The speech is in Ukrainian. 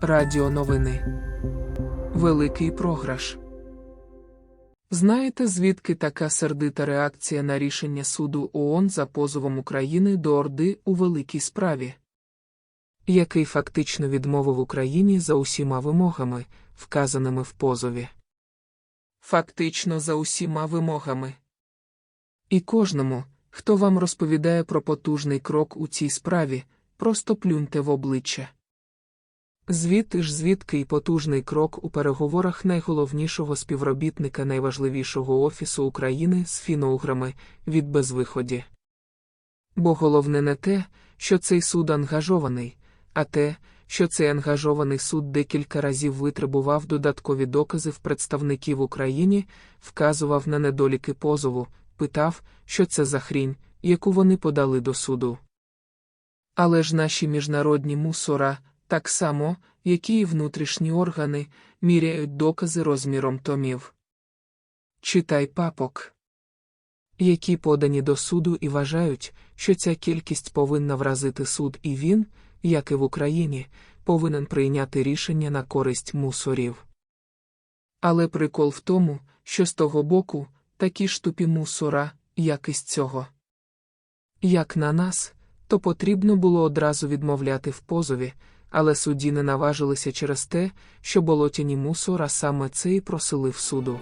Радіо новини. Великий програш. Знаєте, звідки така сердита реакція на рішення суду ООН за позовом України до Орди у великій справі, який фактично відмовив Україні за усіма вимогами, вказаними в позові. Фактично за усіма вимогами. І кожному, хто вам розповідає про потужний крок у цій справі, просто плюньте в обличчя. Звідти ж звідки й потужний крок у переговорах найголовнішого співробітника найважливішого офісу України з фіноуграми від безвиході. Бо головне не те, що цей суд ангажований, а те, що цей ангажований суд декілька разів витребував додаткові докази в представників Україні, вказував на недоліки позову, питав, що це за хрінь, яку вони подали до суду. Але ж наші міжнародні мусора, так само, які і внутрішні органи, міряють докази розміром томів. Читай папок, які подані до суду і вважають, що ця кількість повинна вразити суд, і він, як і в Україні, повинен прийняти рішення на користь мусорів. Але прикол в тому, що з того боку такі ж тупі мусора, як і з цього. Як на нас, то потрібно було одразу відмовляти в позові, але судді не наважилися через те, що болотяні мусора саме це і просили в суду.